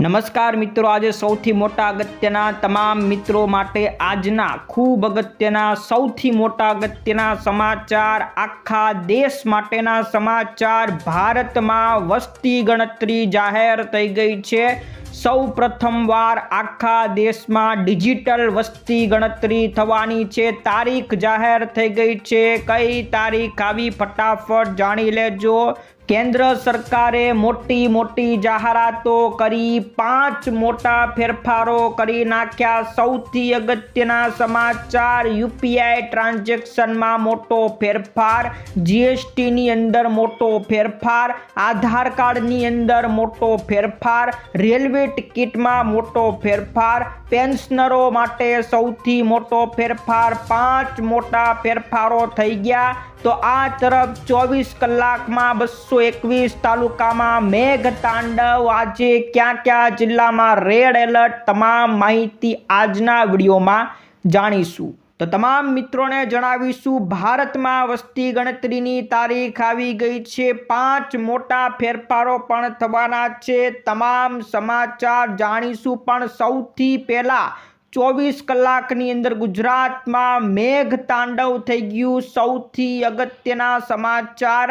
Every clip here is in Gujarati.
નમસ્કાર મિત્રો, આજે સૌથી મોટા અગત્યના તમામ મિત્રો માટે આજના ખૂબ અગત્યના, સૌથી મોટા અગત્યના સમાચાર, આખા દેશ માટેના સમાચાર ભારતમાં વસ્તી ગણતરી જાહેર થઈ ગઈ છે. સૌ પ્રથમવાર આખા દેશમાં ડિજિટલ વસ્તી ગણતરી થવાની છે. તારીખ જાહેર થઈ ગઈ છે. કઈ તારીખ આવી ફટાફટ જાણી લેજો. કેન્દ્ર સરકારે મોટી મોટી જાહેરાતો કરી, પાંચ મોટા ફેરફારો કરી નાખ્યા. સૌથી અગત્યના સમાચાર, યુપીઆઈ ટ્રાન્ઝેક્શનમાં મોટો ફેરફાર, જીએસટીની અંદર મોટો ફેરફાર, આધાર કાર્ડની અંદર મોટો ફેરફાર, રેલવે ટિકિટમાં મોટો ફેરફાર, પેન્શનરો માટે સૌથી મોટો ફેરફાર, પાંચ મોટા ફેરફારો થઈ ગયા. તો આ તરફ ચોવીસ કલાકમાં બસો એકવીસ તાલુકામાં મેઘ તાંડવ આજે ક્યાં ક્યાં જિલ્લામાં રેડ એલર્ટ તમામ માહિતી આજના વિડીયોમાં જાણીશું. તો તમામ મિત્રોને જણાવીશું, ભારતમાં વસ્તી ગણતરીની તારીખ આવી ગઈ છે. પાંચ મોટા ફેરફારો પણ થવાના છે. તમામ સમાચાર જાણીશું. પણ સૌથી પહેલાં ચોવીસ કલાકની અંદર ગુજરાતમાં મેઘ તાંડવ થઈ ગયું. સૌથી અગત્યના સમાચાર,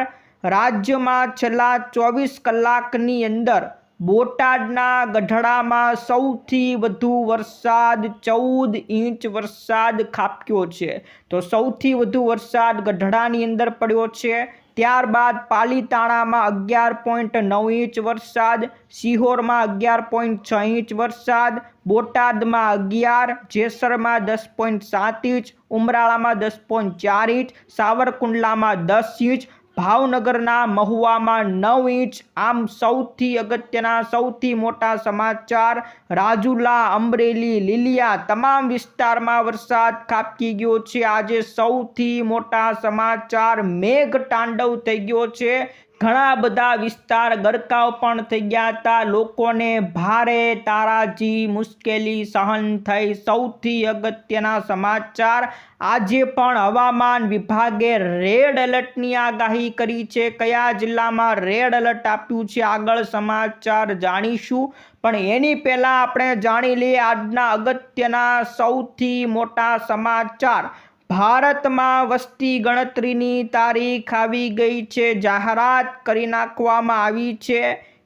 રાજ્યમાં છેલ્લા ચોવીસ કલાકની અંદર બોટાદના ગઢડામાં સૌથી વધુ વરસાદ, ચૌદ ઇંચ વરસાદ ખાબક્યો છે. તો સૌથી વધુ વરસાદ ગઢડાની અંદર પડ્યો છે. ત્યારબાદ પાલીતાણામાં અગિયાર પોઈન્ટ નવ ઇંચ વરસાદ સિહોરમાં અગિયાર પોઈન્ટ છ ઇંચ વરસાદ, બોટાદમાં અગિયાર, જેસરમાં દસ પોઈન્ટ સાત ઇંચ, ઉમરાળામાં દસ પોઈન્ટ ચાર ઇંચ, સાવરકુંડલામાં દસ ઇંચ ભાવનગરના મહુવામાં નવ ઇંચ, આમ સૌથી અગત્યના, સૌથી મોટા સમાચાર, રાજુલા, અમરેલી, લીલિયા તમામ વિસ્તારમાં વરસાદ ખાબકી ગયો છે. આજે સૌથી મોટા સમાચાર મેઘ તાંડવ થઈ ગયો છે. ઘણા બધા વિસ્તાર ગરકાવ પણ થઈ ગયા હતા. લોકોને ભારે તારાજી મુશ્કેલી સહન થઈ. સૌથી અગત્યના સમાચાર, આજે પણ હવામાન વિભાગે રેડ એલર્ટની આગાહી કરી છે. કયા જિલ્લામાં રેડ એલર્ટ આપ્યું છે આગળ સમાચાર જાણીશું. પણ એની પહેલાં આપણે જાણી લઈએ આજના અગત્યના સૌથી મોટા સમાચાર. ભારતમાં વસ્તી ગણતરીની તારીખ આવી ગઈ છે. જાહેરાત કરી નાખવામાં આવી છે.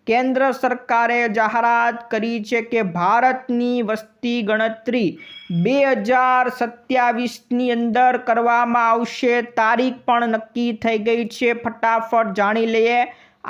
કેન્દ્ર સરકારે જાહેરાત કરી છે કે ભારતની વસ્તી ગણતરી બે હજાર સત્યાવીસની અંદર કરવામાં આવશે. તારીખ પણ નક્કી થઈ ગઈ છે. ફટાફટ જાણી લઈએ.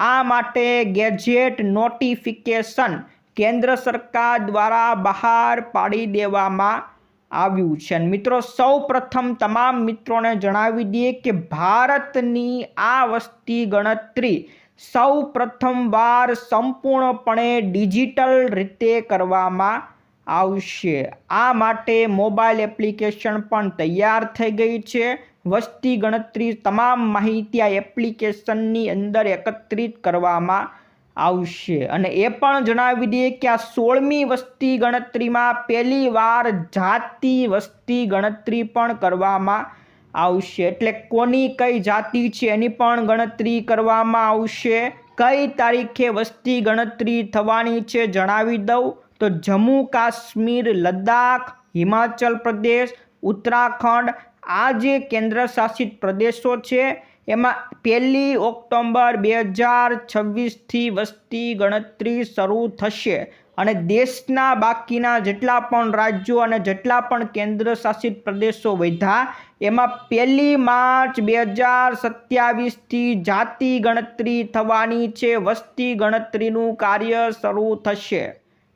આ માટે ગેજેટ નોટિફિકેશન કેન્દ્ર સરકાર દ્વારા બહાર પાડી દેવામાં આવ્યું છે. અને મિત્રો સૌ પ્રથમ તમામ મિત્રોને જણાવી દઈએ કે ભારતની આ વસ્તી ગણતરી સૌ પ્રથમવાર સંપૂર્ણપણે ડિજિટલ રીતે કરવામાં આવશે. આ માટે મોબાઈલ એપ્લિકેશન પણ તૈયાર થઈ ગઈ છે. વસ્તી ગણતરી તમામ માહિતી આ એપ્લિકેશનની અંદર એકત્રિત કરવામાં આવશે. અને એ પણ જણાવી દઈએ કે આ સોળમી વસ્તી ગણતરીમાં પહેલી વાર જાતિ વસ્તી ગણતરી પણ કરવામાં આવશે. એટલે કોની કઈ જાતિ છે એની પણ ગણતરી કરવામાં આવશે. કઈ તારીખે વસ્તી ગણતરી થવાની છે જણાવી દઉં. તો જમ્મુ કાશ્મીર, લદ્દાખ, હિમાચલ પ્રદેશ ઉત્તરાખંડ આ જે કેન્દ્ર શાસિત પ્રદેશો છે, એમાં પહેલી ઓક્ટોબર બે હજાર છવ્વીસથી વસ્તી ગણતરી શરૂ થશે અને દેશના બાકીના જેટલા પણ રાજ્યો અને જેટલા પણ કેન્દ્ર શાસિત પ્રદેશો વધ્યા, એમાં પહેલી માર્ચ બે હજાર સત્યાવીસથી જાતિ ગણતરી થવાની છે, વસ્તી ગણતરીનું કાર્ય શરૂ થશે.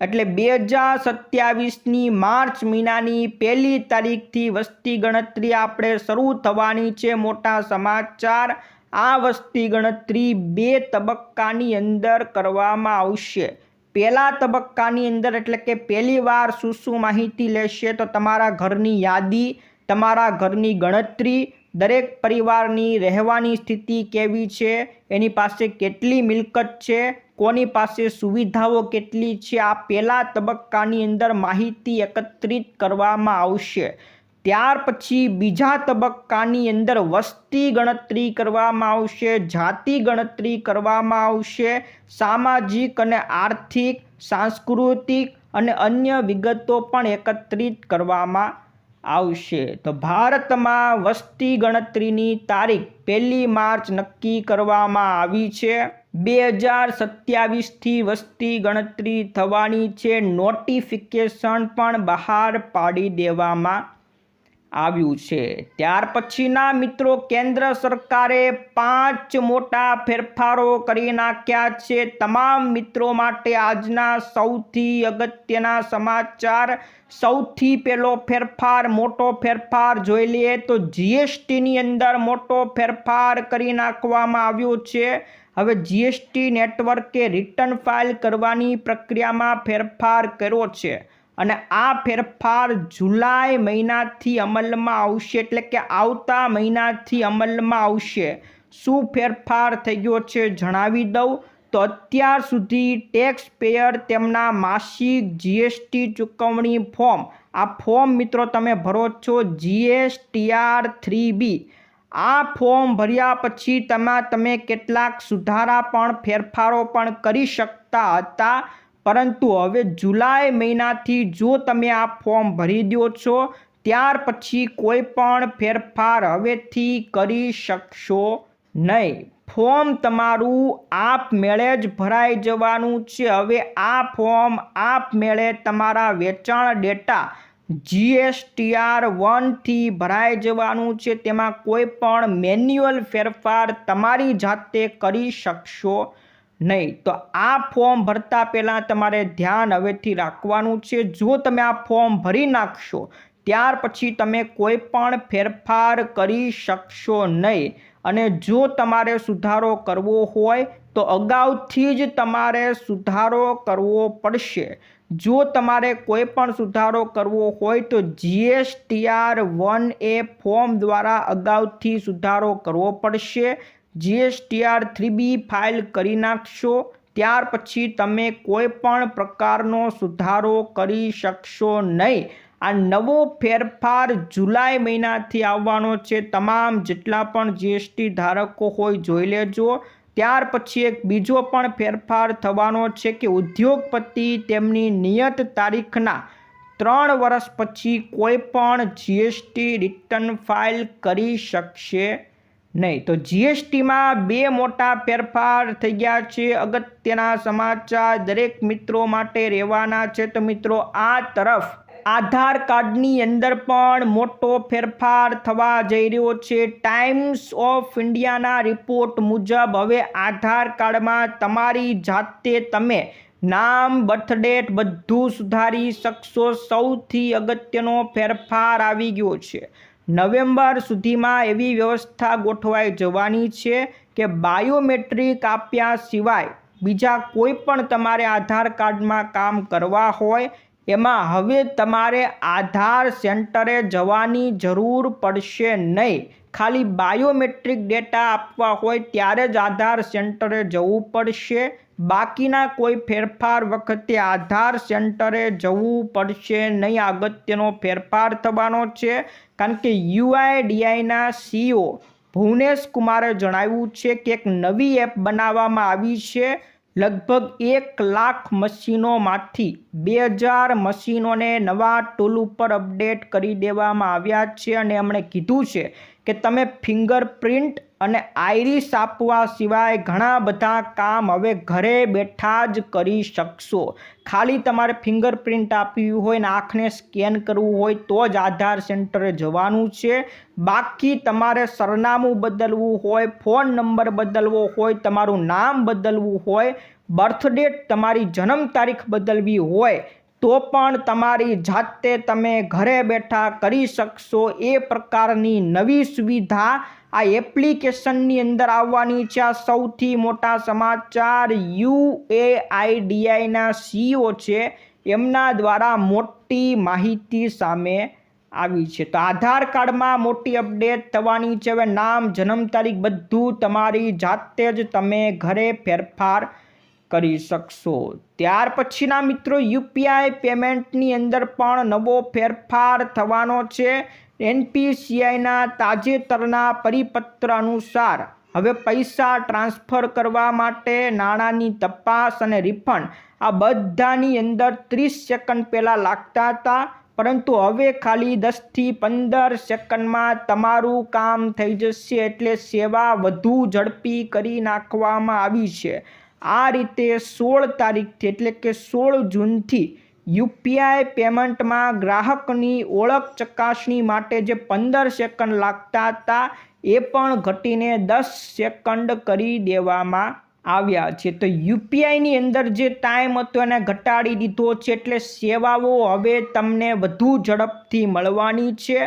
એટલે બે હજાર સત્યાવીસની માર્ચ મહિનાની પહેલી તારીખથી વસ્તી ગણતરી આપણે શરૂ થવાની છે. મોટા સમાચાર, આ વસ્તી ગણતરી બે તબક્કાની અંદર કરવામાં આવશે. પહેલા તબક્કાની અંદર એટલે કે પહેલી વાર શું શું માહિતી લેશે તો તમારા ઘરની યાદી, તમારા ઘરની ગણતરી, દરેક પરિવારની રહેવાની સ્થિતિ કેવી છે, એની પાસે કેટલી મિલકત છે કોની પાસે સુવિધાઓ કેટલી છે, આ પહેલા તબક્કાની અંદર માહિતી એકત્રિત કરવામાં આવશે. ત્યાર પછી બીજા તબક્કાની અંદર વસ્તી ગણતરી કરવામાં આવશે, જાતિ ગણતરી કરવામાં આવશે, સામાજિક અને આર્થિક, સાંસ્કૃતિક અને અન્ય વિગતો પણ એકત્રિત કરવામાં આવશે. તો ભારતમાં વસ્તી ગણતરીની તારીખ પહેલી માર્ચ નક્કી કરવામાં આવી છે. બે હજાર સત્યાવીસથી વસ્તી ગણતરી થવાની છે. નોટિફિકેશન પણ બહાર પાડી દેવામાં આવ્યું છે. ત્યાર પછીના મિત્રો, કેન્દ્ર સરકારે પાંચ મોટા ફેરફારો કરી નાખ્યા છે. તમામ મિત્રો માટે આજના સૌથી અગત્યના સમાચાર. સૌથી પહેલો ફેરફાર, મોટો ફેરફાર જોઈ લઈએ તો જીએસટીની અંદર મોટો ફેરફાર કરી નાખવામાં આવ્યો છે. હવે જીએસટી નેટવર્કે રિટર્ન ફાઇલ કરવાની પ્રક્રિયામાં ફેરફાર કર્યો છે અને આ ફેરફાર જુલાઈ મહિનાથી અમલમાં આવશે એટલે કે આવતા મહિનાથી અમલમાં આવશે. શું ફેરફાર થઈ ગયો છે જણાવી દઉં. તો અત્યાર સુધી ટેક્સ પેયર તેમના માસિક જીએસટી ચૂકવણી ફોર્મ આ ફોર્મ મિત્રો તમે ભરો છો જીએસટીઆર થ્રી બી આ ફોર્મ ભર્યા પછી તેમાં, તમે કેટલાક સુધારા પણ, ફેરફારો પણ કરી શકતા હતા. પરંતુ હવે જુલાઈ મહિનાથી જો તમે આ ફોર્મ ભરી દો છો, ત્યાર પછી કોઈ પણ ફેરફાર હવેથી કરી શકશો નહીં. ફોર્મ તમારું આપમેળે જ ભરાઈ જવાનું છે. હવે આ ફોર્મ આપમેળે તમારા વેચાણ ડેટા જીએસટીઆર વનથી ભરાઈ જવાનું છે. તેમાં કોઈ પણ મેન્યુઅલ ફેરફાર તમારી જાતે કરી શકશો નહીં. તો આ ફોર્મ ભરતા પહેલાં તમારે ધ્યાન હવેથી રાખવાનું છે. જો તમે આ ફોર્મ ભરી નાખશો, ત્યાર પછી તમે કોઈ પણ ફેરફાર કરી શકશો નહીં. અને જો તમારે સુધારો કરવો હોય, તો અગાઉથી જ તમારે સુધારો કરવો પડશે. જો તમારે કોઈ પણ સુધારો કરવો હોય તો જીએસટીઆર વન એ ફોર્મ દ્વારા અગાઉથી સુધારો કરવો પડશે. જીએસટીઆર થ્રી બી ફાઇલ કરી નાખશો. ત્યાર પછી તમે કોઈ પણ પ્રકારનો સુધારો કરી શકશો નહીં. આ નવો ફેરફાર જુલાઈ મહિનાથી આવવાનો છે. તમામ જેટલા પણ જીએસટી ધારકો હોય જોઈ લેજો. ત્યાર પછી એક બીજો પણ ફેરફાર થવાનો છે કે ઉદ્યોગપતિ તેમની નિયત તારીખના ત્રણ વર્ષ પછી કોઈ પણ જીએસટી રિટર્ન ફાઇલ કરી શકશે નહીં. તો જીએસટીમાં બે મોટા ફેરફાર થઈ ગયા છે. અગત્યના સમાચાર દરેક મિત્રો માટે રહેવાના છે. તો મિત્રો, આ તરફ આધાર કાર્ડની અંદર પણ મોટો ફેરફાર થવા જઈ રહ્યો છે. ટાઈમ્સ ઓફ ઇન્ડિયાના રિપોર્ટ મુજબ હવે આધાર કાર્ડમાં તમારી જાતે તમે નામ, બર્થ ડેટ બધું સુધારી શકશો. સૌથી અગત્યનો ફેરફાર આવી ગયો છે. નવેમ્બર સુધીમાં એવી વ્યવસ્થા ગોઠવાઈ જવાની છે કે બાયોમેટ્રિક આપ્યા સિવાય બીજા કોઈ પણ તમારે આધાર કાર્ડમાં કામ કરવા હોય એમાં હવે તમારે આધાર સેન્ટરે જવાની જરૂર પડશે નહીં. ખાલી બાયોમેટ્રિક ડેટા આપવા હોય ત્યારે જ આધાર સેન્ટરે જવું પડશે. બાકીના કોઈ ફેરફાર વખતે આધાર સેન્ટરે જવું પડશે નહીં. અગત્યનો ફેરફાર થવાનો છે કારણ કે યુઆઈડીઆઈના સીઓ ભુવનેશ કુમારે જણાવ્યું છે કે એક નવી એપ બનાવવામાં આવી છે. લગભગ એક લાખ મશીનોમાંથી બે હજાર મશીનોને નવા ટૂલ ઉપર અપડેટ કરી દેવામાં આવ્યા છે અને એમણે કીધું છે કે તમે ફિંગરપ્રિન્ટ અને આઈરિશ આપવા સિવાય ઘણા બધા કામ હવે ઘરે બેઠા જ કરી શકશો. ખાલી તમારે ફિંગરપ્રિન્ટ આપવી હોય ને આંખને સ્કેન કરવું હોય તો જ આધાર સેન્ટરે જવાનું છે. બાકી તમારે સરનામું બદલવું હોય, ફોન નંબર બદલવો હોય, તમારું નામ બદલવું હોય, બર્થ ડેટ તમારી જન્મ તારીખ બદલવી હોય તો પણ તમારી જાતે તમે ઘરે બેઠા કરી શકશો. એ પ્રકારની નવી સુવિધા આ એપ્લિકેશનની અંદર આવવાની છે. આ સૌથી મોટા સમાચાર યુ એ આઈડીઆઈના સીઓ છે. એમના દ્વારા મોટી માહિતી સામે આવી છે. તો આધાર કાર્ડમાં મોટી અપડેટ થવાની છે. હવે નામ, જન્મ તારીખ બધું તમારી જાતે જ તમે ઘરે ફેરફાર કરી શકશો. ત્યાર પછીના મિત્રો, યુપીઆઈ પેમેન્ટની અંદર પણ નવો ફેરફાર થવાનો છે. એનપીસીઆઈના તાજેતરના પરિપત્ર અનુસાર હવે પૈસા ટ્રાન્સફર કરવા માટે નાણાંની તપાસ અને રિફંડ આ બધાની અંદર ત્રીસ સેકન્ડ પહેલાં લાગતા હતા, પરંતુ હવે ખાલી દસથી પંદર સેકન્ડમાં તમારું કામ થઈ જશે એટલે સેવા વધુ ઝડપી કરી નાખવામાં આવી છે. આ રીતે સોળ તારીખથી એટલે કે સોળ જૂનથી યુપીઆઈ પેમેન્ટમાં ગ્રાહકની ઓળખ ચકાસણી માટે જે પંદર સેકન્ડ લાગતા હતા, એ પણ ઘટીને દસ સેકન્ડ કરી દેવામાં આવ્યા છે. તો યુપીઆઈની અંદર જે ટાઈમ હતો, એને ઘટાડી દીધો છે, એટલે સેવાઓ હવે તમને વધુ ઝડપથી મળવાની છે.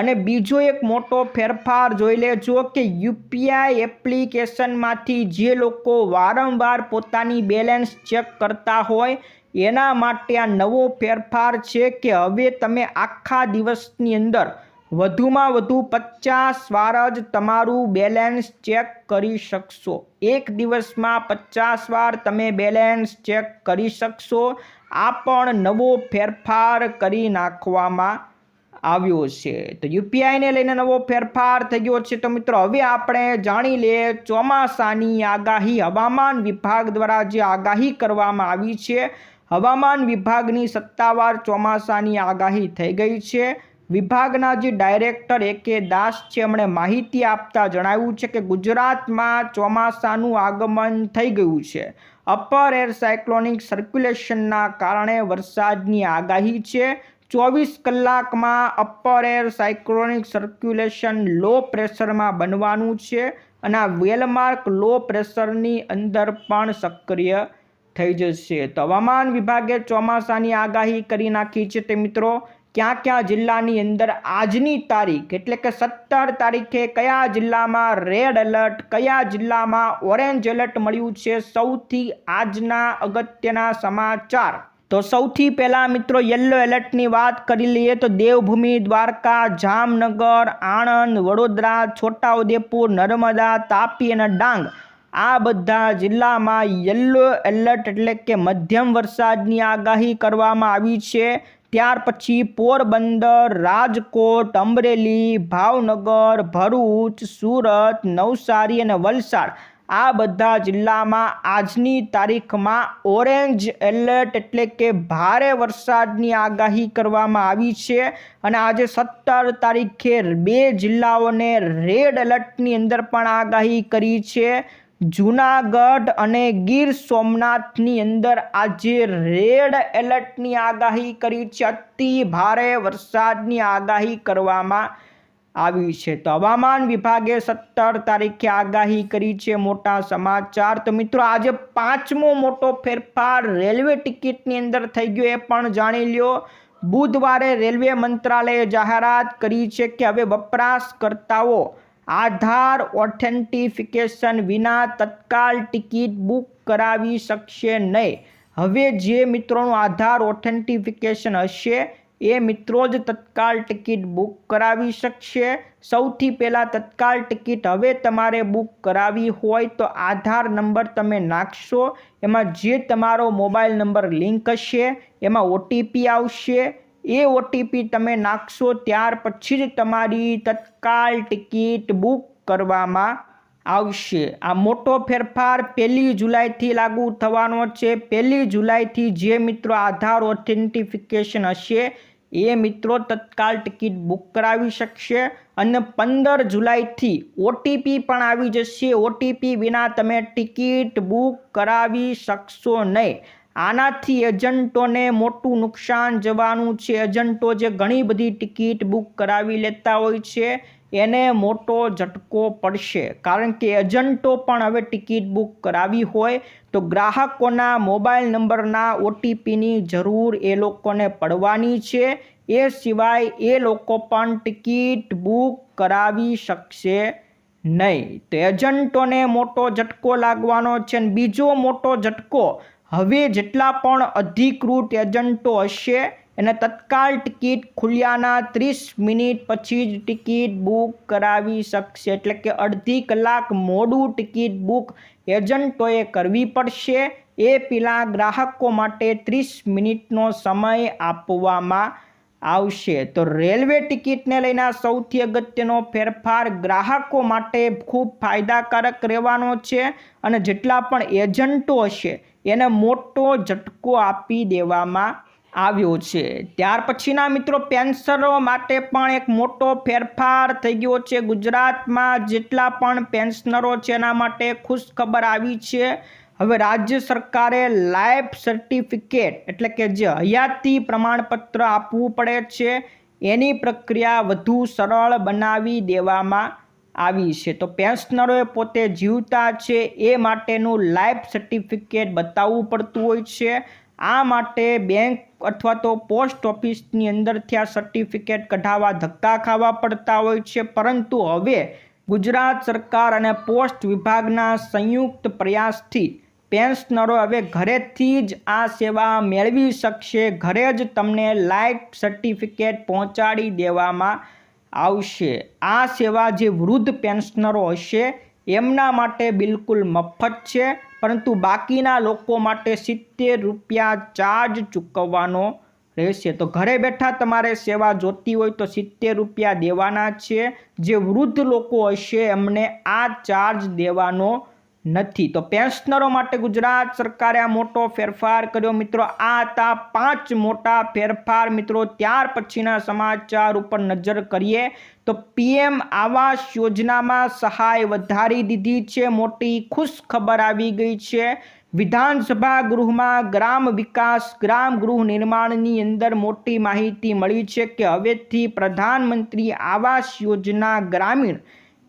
અને બીજો એક મોટો ફેરફાર જોઈ લેજો કે યુપીઆઈ એપ્લિકેશનમાંથી જે લોકો વારંવાર પોતાની બેલેન્સ ચેક કરતા હોય, એના માટે આ નવો ફેરફાર છે કે હવે તમે આખા દિવસની અંદર વધુમાં વધુ પચાસ વાર જ તમારું બેલેન્સ ચેક કરી શકશો. એક દિવસમાં પચાસ વાર તમે બેલેન્સ ચેક કરી શકશો. આ પણ નવો ફેરફાર કરી નાખવામાં આવ્યો છે. તો યુપીઆઈને લઈને નવો ફેરફાર થઈ ગયો છે. તો મિત્રો, હવે આપણે જાણી લઈએ ચોમાસાની આગાહી. હવામાન વિભાગ દ્વારા જે આગાહી કરવામાં આવી છે, હવામાન વિભાગની સત્તાવાર ચોમાસાની આગાહી થઈ ગઈ છે. વિભાગના જે ડાયરેક્ટર એ કે દાસ છે, એમણે માહિતી આપતા જણાવ્યું છે કે ગુજરાતમાં ચોમાસાનું આગમન થઈ ગયું છે. અપર એર સાયક્લોનિક સર્ક્યુલેશનના કારણે વરસાદની આગાહી છે. ચોવીસ કલાકમાં upper air cyclonic circulation low પ્રેશરમાં બનવાનું છે અને આ વેલમાર્ક લો પ્રેશરની અંદર પણ સક્રિય થઈ જશે. તો હવામાન વિભાગે ચોમાસાની આગાહી કરી નાખી છે તે મિત્રો. ક્યાં ક્યાં જિલ્લાની અંદર આજની તારીખ એટલે કે સત્તર તારીખે કયા જિલ્લામાં રેડ એલર્ટ કયા જિલ્લામાં ઓરેન્જ એલર્ટ મળ્યું છે? સૌથી આજના અગત્યના સમાચાર. તો સૌથી પહેલાં મિત્રો યલો એલર્ટની વાત કરી લઈએ તો દેવભૂમિ, દ્વારકા, જામનગર, આણંદ, વડોદરા, છોટાઉદેપુર, નર્મદા, તાપી અને ડાંગ. આ બધા જિલ્લામાં યલો એલર્ટ એટલે કે મધ્યમ વરસાદની આગાહી કરવામાં આવી છે. ત્યાર પછી પોરબંદર, રાજકોટ, અમરેલી, ભાવનગર, ભરૂચ, સુરત, નવસારી અને વલસાડ. આ બધા જિલ્લામાં આજની તારીખમાં ઓરેન્જ એલર્ટ એટલે કે ભારે વરસાદની આગાહી કરવામાં આવી છે. અને આજે સત્તર તારીખે બે જિલ્લાઓને રેડ એલર્ટની અંદર પણ આગાહી કરી છે. જૂનાગઢ અને ગીર સોમનાથની અંદર આજે રેડ એલર્ટની આગાહી કરી છે. અતિ ભારે વરસાદની આગાહી કરવામાં આવી છે. તો હવામાન વિભાગે સત્તર તારીખે આગાહી કરી છે મોટા સમાચાર. તો મિત્રો, આજે પાંચમો મોટો ફેરફાર રેલવે ટિકિટની અંદર થઈ ગયો એ પણ જાણી લ્યો. બુધવારે રેલવે મંત્રાલયે જાહેરાત કરી છે કે હવે વપરાશકર્તાઓ આધાર ઓથેન્ટિફિકેશન વિના તત્કાલ ટિકિટ બુક કરાવી શકશે નહીં. હવે જે મિત્રોનું આધાર ઓથેન્ટિફિકેશન હશે એ મિત્રો જ તત્કાલ ટિકિટ બુક કરાવી શકશે. સૌથી પહેલાં તત્કાલ ટિકિટ હવે તમારે બુક કરાવી હોય તો આધાર નંબર તમે નાખશો. એમાં જે તમારો મોબાઈલ નંબર લિંક હશે, એમાં ઓટીપી આવશે. એ ઓટીપી તમે નાખશો ત્યાર પછી જ તમારી તત્કાલ ટિકિટ બુક કરવામાં આવશે. આ મોટો ફેરફાર પહેલી જુલાઈથી લાગુ થવાનો છે. પહેલી જુલાઈથી જે મિત્રો આધાર ઓથેન્ટિફિકેશન હશે એ મિત્રો તત્કાલ ટિકિટ બુક કરાવી શકશે અને પંદર જુલાઈથી ઓટીપી પણ આવી જશે. ઓટીપી વિના તમે ટિકિટ બુક કરાવી શકશો નહીં. આનાથી એજન્ટોને મોટું નુકસાન જવાનું છે. એજન્ટો જે ઘણી બધી ટિકિટ બુક કરાવી લેતા હોય છે એને મોટો ઝટકો પડશે. કારણ કે એજન્ટો પણ હવે ટિકિટ બુક કરાવી હોય તો ગ્રાહકોના મોબાઈલ નંબરના ઓટીપીની જરૂર એ લોકોને પડવાની છે. એ સિવાય એ લોકો પણ ટિકિટ બુક કરાવી શકશે નહીં. તો એજન્ટોને મોટો ઝટકો લાગવાનો છે અને બીજો મોટો ઝટકો, હવે જેટલા પણ અધિકૃત એજન્ટો હશે એને તત્કાલ ટિકિટ ખુલ્યાના ત્રીસ મિનિટ પછી જ ટિકિટ બુક કરાવી શકશે. એટલે કે અડધી કલાક મોડું ટિકિટ બુક એજન્ટોએ કરવી પડશે. એ પેલા ગ્રાહકો માટે ત્રીસ મિનિટનો સમય આપવામાં આવશે. તો રેલવે ટિકિટને લઈને સૌથી અગત્યનો ફેરફાર ગ્રાહકો માટે ખૂબ ફાયદાકારક રહેવાનો છે અને જેટલા પણ એજન્ટો હશે એને મોટો ઝટકો આપી દેવામાં આવ્યો છે. ત્યાર પછીના મિત્રો પેન્શનરો માટે પણ એક મોટો ફેરફાર થઈ ગયો છે. ગુજરાતમાં જેટલા પણ પેન્શનરો છે, એના માટે ખુશ ખબર આવી છે. હવે રાજ્ય સરકારે લાઈફ સર્ટિફિકેટ, એટલે કે જે હયાતી પ્રમાણપત્ર આપવું પડે છે, એની પ્રક્રિયા વધુ સરળ બનાવી દેવામાં આવી છે. તો પેન્શનરોએ પોતે જીવતા છે, એ માટેનું લાઈફ સર્ટિફિકેટ બતાવવું પડતું હોય છે. આ માટે બેંક અથવા તો પોસ્ટ ઓફિસની અંદરથી આ સર્ટિફિકેટ કઢાવવા, ધક્કા ખાવા પડતા હોય છે. પરંતુ હવે ગુજરાત સરકાર અને પોસ્ટ વિભાગના સંયુક્ત પ્રયાસથી પેન્શનરો હવે ઘરેથી જ આ સેવા મેળવી શકશે. ઘરે જ તમને લાઈફ સર્ટિફિકેટ પહોંચાડી દેવામાં આવશે. આ સેવા જે વૃદ્ધ પેન્શનરો હશે, એમના માટે બિલકુલ મફત છે. પરંતુ બાકીના લોકો માટે સિત્તેર રૂપિયા ચાર્જ ચૂકવવાનો રહેશે. તો ઘરે બેઠા તમારે સેવા જોતી હોય તો સિત્તેર રૂપિયા દેવાના છે. જે વૃદ્ધ લોકો હશે એમને આ ચાર્જ દેવાનો નથી. તો પેન્શનરો માટે ગુજરાત સરકારે આ મોટો ફેરફાર કર્યો. મિત્રો, આ હતા પાંચ મોટા ફેરફાર. મિત્રો, ત્યાર પછીના સમાચાર ઉપર નજર કરીએ તો પીએમ આવાસ યોજનામાં સહાય વધારી દીધી છે. મોટી ખુશ ખબર આવી ગઈ છે. વિધાનસભા ગૃહમાં ગ્રામ વિકાસ, ગ્રામ ગૃહ નિર્માણની અંદર મોટી માહિતી મળી છે કે હવેથી પ્રધાનમંત્રી આવાસ યોજના ગ્રામીણ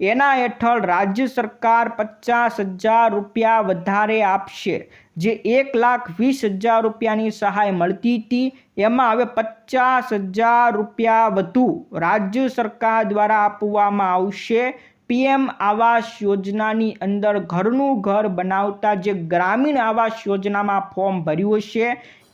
એના હેઠળ રાજ્ય સરકાર પચાસ હજાર રૂપિયા વધારે આપશે, જે એક લાખ વીસ હજાર રૂપિયાની સહાય મળતી હતી. એમાં હવે પચાસ હજાર રૂપિયા વધુ રાજ્ય સરકાર દ્વારા આપવામાં આવશે. પીએમ આવાસ યોજનાની અંદર ઘરનું ઘર બનાવતા જે ગ્રામીણ આવાસ યોજનામાં ફોર્મ ભર્યું હશે,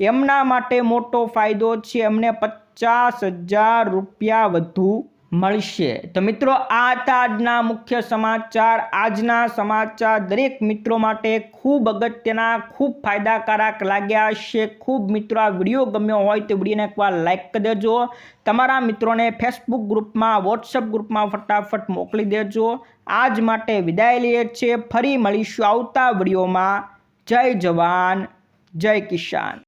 એમના માટે મોટો ફાયદો છે. એમને પચાસ હજાર રૂપિયા વધુ મળશે. તો મિત્રો, આ હતા આજના મુખ્ય સમાચાર. આજના સમાચાર દરેક મિત્રો માટે ખૂબ અગત્યના, ખૂબ ફાયદાકારક લાગ્યા હશે. ખૂબ મિત્રો, આ વીડિયો ગમ્યો હોય તો વિડીયોને એકવાર લાઇક કરી દેજો. તમારા મિત્રોને ફેસબુક ગ્રુપમાં વોટ્સઅપ ગ્રુપમાં ફટાફટ મોકલી દેજો. આજ માટે વિદાય લઈએ છીએ. ફરી મળીશું આવતા વિડીયોમાં. જય જવાન, જય કિસાન.